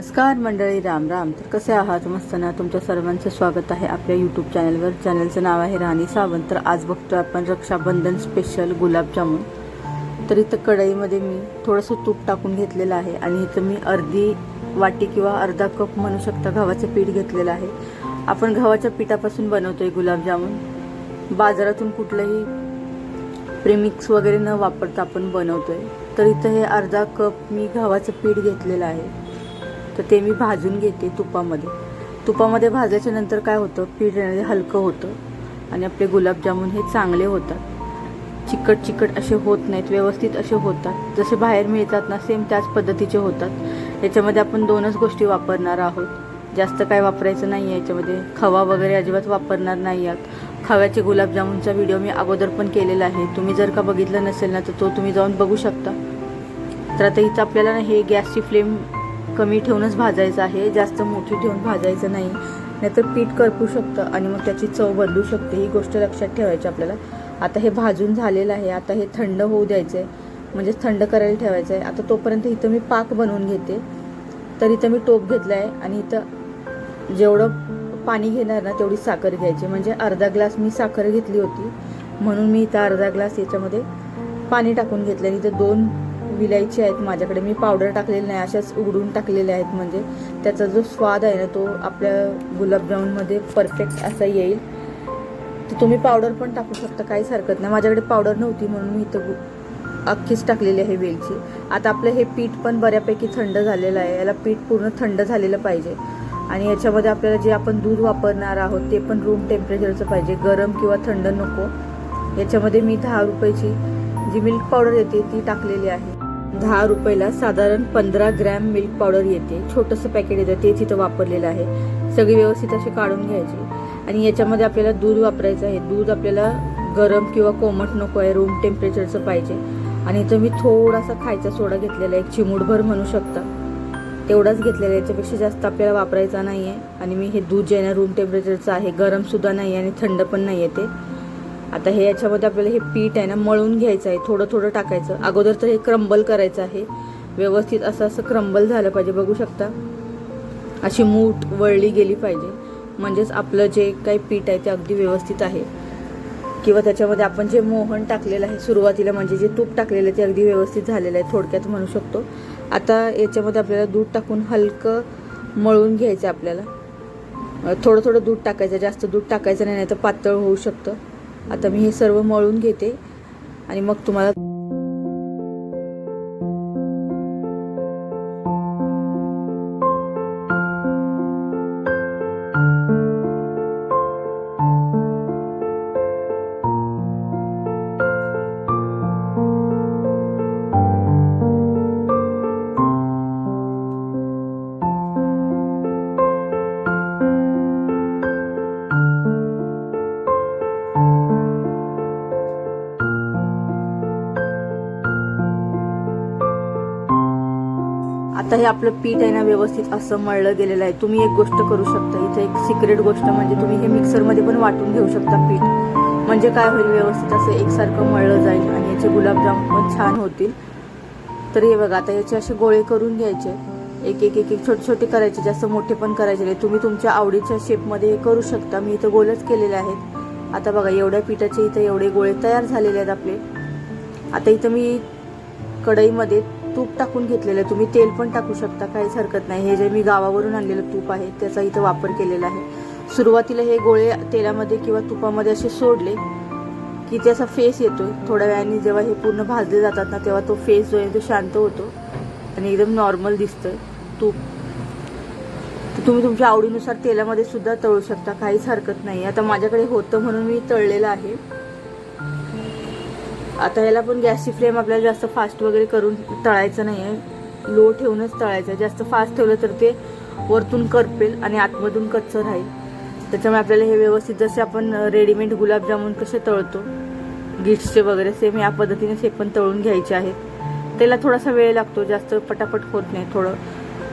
नमस्कार मंडळी राम राम. तर कसे आहात? मस्त ना? तुमच्या सर्वांचं स्वागत आहे आपल्या यूट्यूब चॅनलवर चॅनलचं नाव आहे राणी सावंत. तर आज बघतो आपण रक्षाबंधन स्पेशल गुलाबजामुन तर इथं कढईमध्ये मी थोडंसं तूप टाकून घेतलेलं आहे आणि इथं मी अर्धी वाटी किंवा अर्धा कप म्हणू शकता गव्हाचं पीठ घेतलेलं आहे. आपण गव्हाच्या पिठापासून बनवतो आहे गुलाबजामुन बाजारातून कुठलंही प्रेमिक्स वगैरे न वापरता आपण बनवतो आहे तर इथं हे अर्धा कप मी गव्हाचं पीठ घेतलेलं आहे. तर ते मी भाजून घेते तुपामध्ये. तुपामध्ये भाजल्याच्या नंतर काय होतं? पीठ आहे हलकं होतं. आणि आपले गुलाबजामुन हे चांगले होतात. चिकट चिकट असे होत नाहीत व्यवस्थित असे होतात. जसे बाहेर मिळतात ना सेम त्याच पद्धतीचे होतात. याच्यामध्ये आपण दोनच गोष्टी वापरणार आहोत. जास्त काय वापरायचं नाही आहे याच्यामध्ये. खवा वगैरे अजिबात वापरणार नाही आहात. खव्याचे गुलाबजामुनचा व्हिडिओ मी अगोदर पण केलेला आहे. तुम्ही जर का बघितलं नसेल ना तर तो तुम्ही जाऊन बघू शकता. तर आता इथं आपल्याला ना हे गॅसची फ्लेम कमी ठेवूनच भाजायचं आहे जास्त मोठी ठेवून भाजायचं नाही. नाहीतर पीठ करपू शकतं आणि मग त्याची चव बदलू शकते. ही गोष्ट लक्षात ठेवायची आपल्याला. आता हे भाजून झालेलं आहे. आता हे थंड होऊ द्यायचं आहे म्हणजे थंड करायला ठेवायचं आहे आता तोपर्यंत इथं मी पाक बनवून घेते. तर इथं मी टोप घेतला आहे आणि इथं जेवढं पाणी घेणार ना तेवढी साखर घ्यायची. म्हणजे अर्धा ग्लास मी साखर घेतली होती. म्हणून मी इथं अर्धा ग्लास याच्यामध्ये पाणी टाकून घेतलं आणि इथं दोन विलायची आहेत माझ्याकडे. मी पावडर टाकलेली नाही अशाच उघडून टाकलेल्या आहेत. म्हणजे त्याचा जो स्वाद आहे ना तो आपल्या गुलाबजामुनमध्ये परफेक्ट असा येईल. तर तुम्ही पावडर पण टाकू शकता काहीच हरकत नाही. माझ्याकडे पावडर नव्हती म्हणून मी इथं गु- अख्खीच टाकलेली आहे वेलची. आता आपलं हे पीठ पण बऱ्यापैकी थंड झालेलं आहे. याला पीठ पूर्ण थंड झालेलं पाहिजे. आणि याच्यामध्ये आपल्याला जे आपण दूध वापरणार आहोत ते पण रूम टेम्परेचरचं पाहिजे. गरम किंवा थंड नको. याच्यामध्ये मी दहा रुपयाची जी मिल्क पावडर येते ती टाकलेली आहे. दहा रुपयाला साधारण पंधरा ग्रॅम मिल्क पावडर येते. छोटंसं पॅकेट येतं तेच इथं वापरलेलं आहे. सगळी व्यवस्थित अशी काढून घ्यायची. आणि याच्यामध्ये आपल्याला दूध वापरायचं आहे. दूध आपल्याला गरम किंवा कोमट नको आहे रूम टेम्परेचरचं पाहिजे. आणि इथं मी थोडासा खायचा सोडा घेतलेला आहे. एक चिमूटभर म्हणू शकता. तेवढाच घेतलेला आहे. याच्यापेक्षा जास्त आपल्याला वापरायचा नाही आहे आणि मी हे दूध जे आहे ना रूम टेम्परेचरचं आहे गरमसुद्धा नाही आहे आणि थंड पण नाही आहे ते. आता हे याच्यामध्ये आपल्याला हे पीठ आहे ना मळून घ्यायचं आहे थोडं थोडं टाकायचं. अगोदर तर हे क्रंबल करायचं आहे. व्यवस्थित असं असं क्रंबल झालं पाहिजे बघू शकता. अशी मूठ वळली गेली पाहिजे. म्हणजेच आपलं जे काही पीठ आहे ते अगदी व्यवस्थित आहे. किंवा त्याच्यामध्ये आपण जे मोहन टाकलेलं आहे सुरुवातीला म्हणजे जे तूप टाकलेलं आहे ते अगदी व्यवस्थित झालेलं आहे थोडक्यात म्हणू शकतो. आता याच्यामध्ये आपल्याला दूध टाकून हलकं मळून घ्यायचं आहे आपल्याला. थोडं थोडं दूध टाकायचं जास्त दूध टाकायचं नाही नाही तर पातळ होऊ शकतं. आता मी हे सर्व मळून घेते आणि मग तुम्हाला आता हे आपलं पीठ आहे ना व्यवस्थित असं मळलं गेलेलं आहे. तुम्ही एक गोष्ट करू शकता. इथे एक सिक्रेट गोष्ट म्हणजे तुम्ही हे मिक्सरमध्ये पण वाटून घेऊ शकता पीठ. म्हणजे काय होईल व्यवस्थित असं एकसारखं मळलं जाईल आणि याचे गुलाबजाम पण छान होतील. तर हे बघा आता याचे असे गोळे करून घ्यायचे. एक एक एक एक छोटे छोटे करायचे. जास्त मोठे पण करायचे नाही. तुम्ही तुमच्या आवडीच्या शेपमध्ये हे करू शकता. मी इथं गोलच केलेले आहेत. आता बघा एवढ्या पिठाचे इथं एवढे गोळे तयार झालेले आहेत आपले. आता इथं मी कढईमध्ये तूप टाकून घेतलेलं आहे. तुम्ही तेल पण टाकू शकता काहीच हरकत नाही. हे जे मी गावावरून आणलेलं तूप आहे त्याचा इथं वापर केलेला आहे. सुरुवातीला हे गोळे तेलामध्ये किंवा तुपामध्ये असे सोडले की त्याचा फेस येतो थोड्या वेळाने जेव्हा हे पूर्ण भाजले जातात ना तेव्हा तो फेस जो आहे तो शांत होतो आणि एकदम नॉर्मल दिसतोय तूप. तर तुम्ही तुमच्या आवडीनुसार तेलामध्ये सुद्धा तळू शकता काहीच हरकत नाही. आता माझ्याकडे होतं म्हणून मी तळलेलं आहे. आता याला पण गॅसची फ्लेम आपल्याला जास्त फास्ट वगैरे करून तळायचं नाही आहे लो ठेवूनच तळायचं. आहे जास्त फास्ट ठेवलं तर ते वरतून करपेल आणि आतमधून कच्चं राहील. त्याच्यामुळे आपल्याला हे व्यवस्थित जसे आपण रेडीमेड गुलाबजामुन कसे तळतो गिट्सचे वगैरे सेम या पद्धतीने हे पण तळून घ्यायचे आहेत. त्याला थोडासा वेळ लागतो. जास्त पटापट होत नाही. थोडं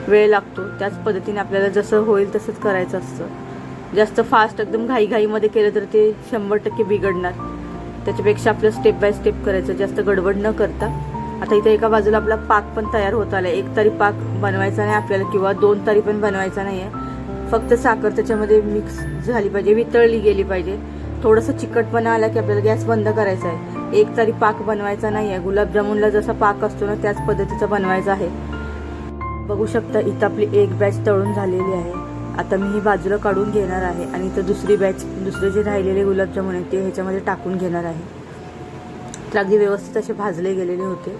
वेळ लागतो. त्याच पद्धतीने आपल्याला जसं होईल तसंच करायचं असतं. जास्त फास्ट एकदम घाईघाईमध्ये केलं तर ते शंभर टक्के बिघडणार. त्याच्यापेक्षा आपलं स्टेप बाय स्टेप करायचं जास्त गडबड न करता. आता इथे एका बाजूला आपला पाक पण तयार होत आला एक तरी पाक बनवायचा नाही आपल्याला किंवा दोन तरी पण बनवायचा नाही आहे फक्त साखर त्याच्यामध्ये मिक्स झाली पाहिजे वितळली गेली पाहिजे. थोडंसं चिकटपणा आला की आपल्याला गॅस बंद करायचा आहे. एक तरी पाक बनवायचा नाही आहे गुलाबजामुनला जसा पाक असतो ना त्याच पद्धतीचा बनवायचा आहे. बघू शकता इथं आपली एक बॅच तळून झालेली आहे. आता मी ही बाजूला काढून घेणार आहे आणि इथं दुसरी बॅच दुसरे जे राहिलेले गुलाबजामुन आहेत ते ह्याच्यामध्ये टाकून घेणार आहे. तर अगदी व्यवस्थित असे भाजले गेलेले होते.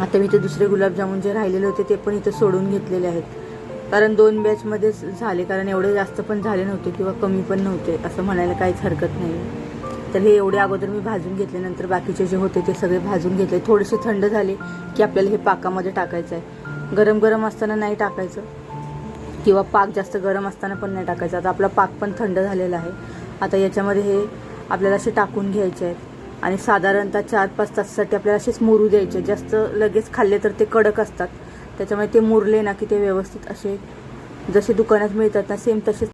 आता मी ते दुसरे गुलाबजामुन जे राहिलेले होते ते पण इथं सोडून घेतलेले आहेत. कारण दोन बॅचमध्येच झाले कारण एवढे जास्त पण झाले नव्हते किंवा कमी पण नव्हते असं म्हणायला काहीच हरकत नाही. तर हे एवढे अगोदर मी भाजून घेतले नंतर बाकीचे जे होते ते सगळे भाजून घेतले. थोडेसे थंड झाले की आपल्याला हे पाकामध्ये टाकायचं आहे. गरम गरम असताना नाही टाकायचं. किंवा पाक जास्त गरम असताना पण नाही टाकायचा. आता आपला पाक पण थंड झालेला आहे. आता याच्यामध्ये हे आपल्याला असे टाकून घ्यायचे आहेत. आणि साधारणतः चार पाच तासासाठी आपल्याला असेच मुरू द्यायचे जास्त लगेच खाल्ले तर ते कडक असतात. त्याच्यामुळे ते मुरले ना की ते व्यवस्थित असे जसे दुकानात मिळतात ना सेम तसेच